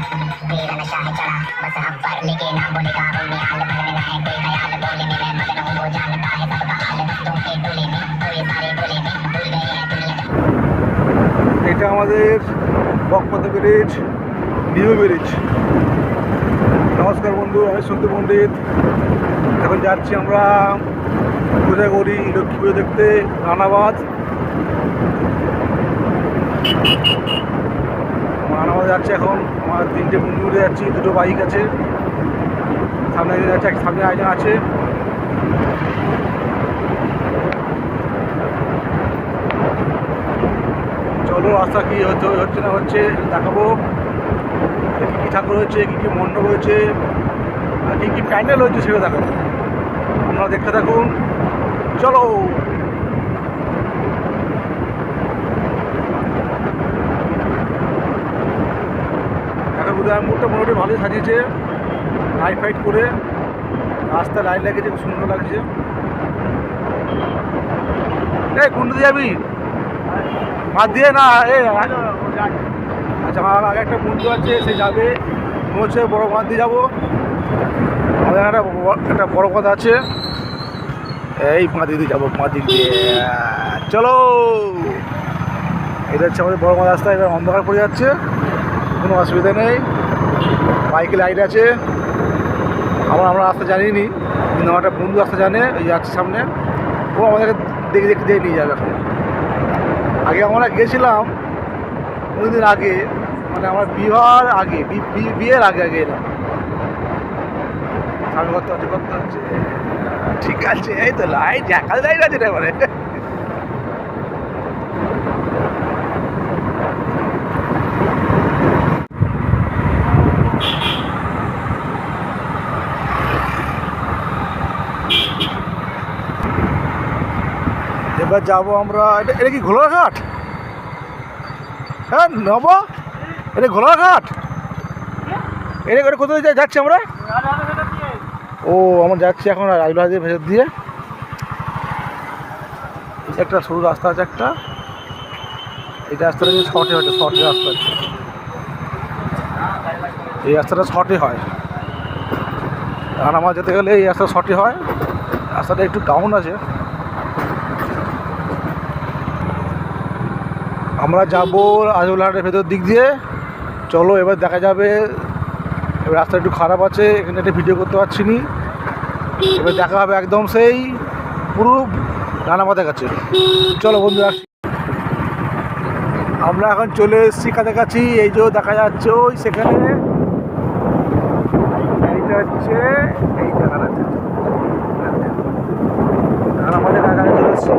मेरा नशा है चढ़ा बस हम पर लेके नाम बोले का हूँ मैं हाल भरने ना है कोई ख्याल बोले में मैं मगन हूँ वो जानता है सबका हाल तुम के टोले में पूरे सारे बोले में भूल गए हैं दुनिया এটা আমাদের বকপত ব্রিজ নিউ ব্রিজ নমস্কার বন্ধু আমি সন্তু পণ্ডিত এখন যাচ্ছি আমরা পূজা করি লক্ষ্মী পুজো দেখতে রানাবাদ রানাবাদ যাচ্ছে এখন। আমার তিনটে বন্ধু মিলে যাচ্ছি, দুটো বাইক আছে। সামনে যাচ্ছে এক সামনে একজন আছে। চলো, রাস্তা কি হচ্ছে হচ্ছে না হচ্ছে দেখাবো। কী কী ঠাকুর হয়েছে, কী কী মণ্ডপ হয়েছে, আর কী কী প্যান্ডেল হয়েছে সেটা দেখাবো। আপনারা দেখতে থাকুন। চলো! উদয় মোটামুটি ভালোই সাজিয়েছে। লাইট ফাইট করে রাস্তা লাইট লাগিয়েছে খুব সুন্দর লাগছে। এই কোনটা দিয়ে যাবি? বাদ দিয়ে না এ আচ্ছা আমার আগে একটা বন্ধু আছে সে যাবে। হচ্ছে বড় বাঁধ দিয়ে যাব। আমাদের একটা একটা বড় কথা আছে। এই পাঁচ দিক দিয়ে যাব পাঁচ দিক দিয়ে। চলো। এটা হচ্ছে আমাদের বড় রাস্তা এবার অন্ধকার পড়ে যাচ্ছে। কোনো অসুবিধা নেই। বাইকে লাইট আছে। আমার আমরা রাস্তা জানিনি, কিন্তু আমার একটা বন্ধু রাস্তা জানে ওই যাচ্ছে সামনে। ও আমাদেরকে দেখে দেখে দিয়ে নিয়ে যাবে আগে আমরা গেছিলাম অনেকদিন আগে মানে আমার বিবাহ আগে বিয়ের আগে আগে এলাম। ঠিক আছে, এই তো লাইট জাকাল লাইট আছে রে মানে। এবার যাব আমরা, এটা এটা কি ঘোলাঘাট হ্যাঁ নব? এটা ঘোলাঘাট এটা এটা কোথায় যাচ্ছি আমরা? ও, আমরা যাচ্ছি এখন রাজবাহাদের ভেতর দিয়ে। একটা সরু রাস্তা আছে একটা। এই রাস্তাটা শর্টে হয়, শর্টে রাস্তা আছে। এই রাস্তাটা শর্টে হয়। কারণ আমার যেতে গেলে এই রাস্তা শর্টে হয়। রাস্তাটা একটু ডাউন আছে। আমরা যাব আজমলাহাটের ভেতর দিক দিয়ে। চলো, এবার দেখা যাবে। রাস্তা একটু খারাপ আছে, এখানে একটা ভিডিও করতে পারছি নি। এবার দেখা হবে একদম সেই পুরো রানামাদের কাছে। চলো বন্ধু আসি। আমরা এখন চলে এসেছি কাছাকাছি। এই যে দেখা যাচ্ছে, ওই সেখানে। এইটা হচ্ছে, এই জায়গাটা রানামাদের কাছাকাছি চলে এসেছি।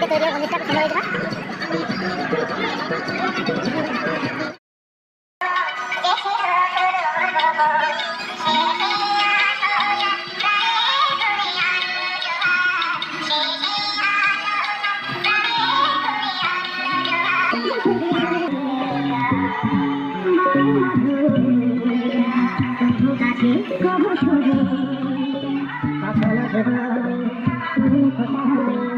মধ্যে তৈরি হয় পনিরটা খেলে হয়ে কবর সরে কথা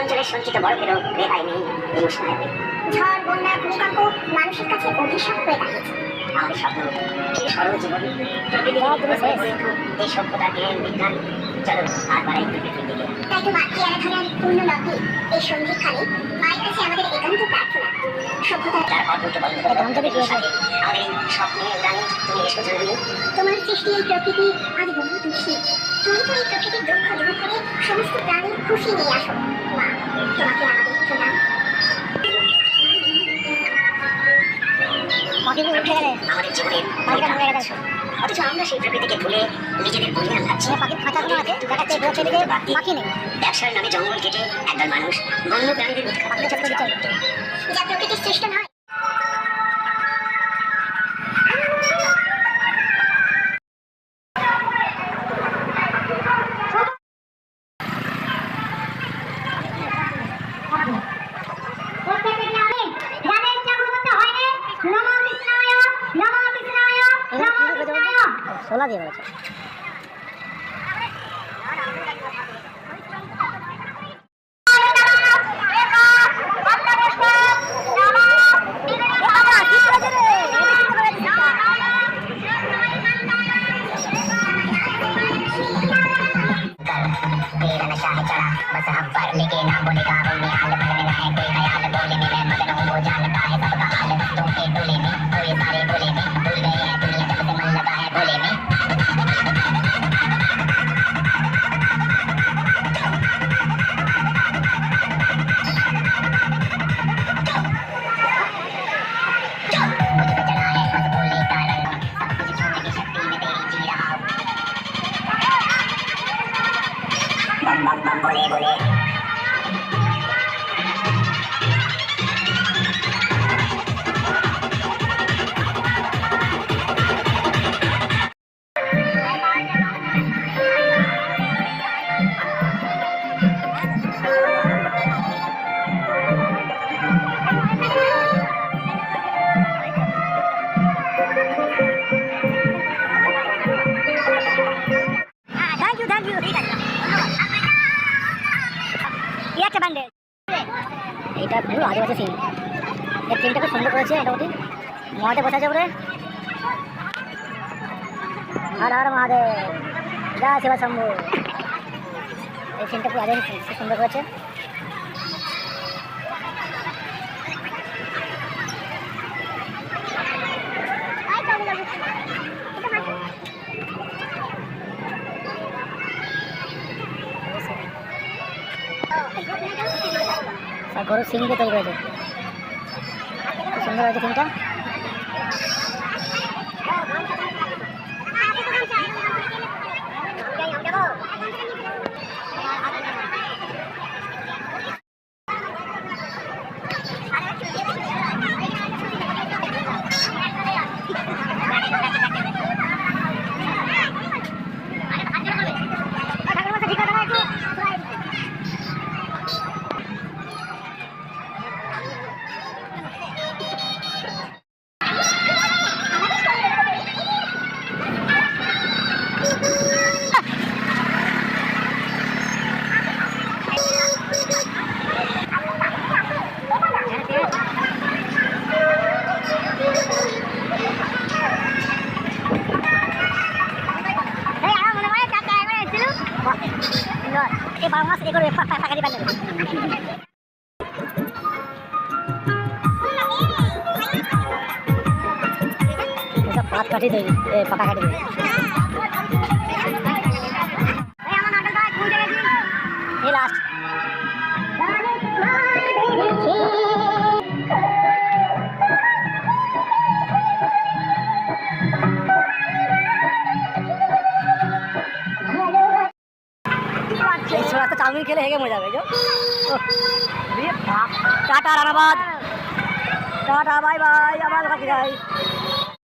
অঞ্চলের সঞ্চিত বরফেরও রেহাই নেই এই উষ্ণায়নে ঝড়, বন্যা, ভূমিকম্প মানুষের কাছে অভিশাপ হয়ে দাঁড়িয়েছে। আমাদের স্বপ্ন সেই সরল জীবন প্রকৃতির এই সভ্যতার জ্ঞান বিজ্ঞান চলো আর বাড়াই তাই তো মাতৃ আরাধনার পূর্ণ লগ্নে এই সন্ধিক্ষণে মায়ের কাছে আমাদের একান্ত প্রার্থনা। সভ্যতার তার অদ্ভুত বন্ধুদের সাথে আমাদের স্বপ্নে উড়ানে তুমি এসো জরুরি। তোমার সৃষ্টি এই প্রকৃতি আজ বহু দুঃখী। তুমি তো এই প্রকৃতির দুঃখ দূর করে সমস্ত প্রাণীর খুশি নিয়ে আসো। মা তোমাকে আমাদের প্রণাম। আমাদের জীবনের পাখিটা হয়ে গেছে। অথচ আমরা সেই প্রকৃতিকে ভুলে নিজেদের বলিয়ান নেই। ব্যবসার নামে জঙ্গল কেটে একদল মানুষ বন্য প্রাণীদের মধ্যে যা প্রকৃতির সৃষ্ট নয়। এইটা পুরো আদিবাসী সিন এই সিনটাকে সুন্দর করেছে মোটামুটি। মহাদেব আছে উপরে। হর হর মহাদেব। জয় শিব শম্ভু। এই সিনটা পুরো খুব সুন্দর করেছে। সব গরুর দিয়ে তৈরি করেছে সুন্দর আছে সিনটা কাটি দেবে পাতা কাটি লাস্ট চাউমিন খেলে হেগে মজা হবে টাটা, রানাবাদ। টাটা, বাই বাই, আবার যাই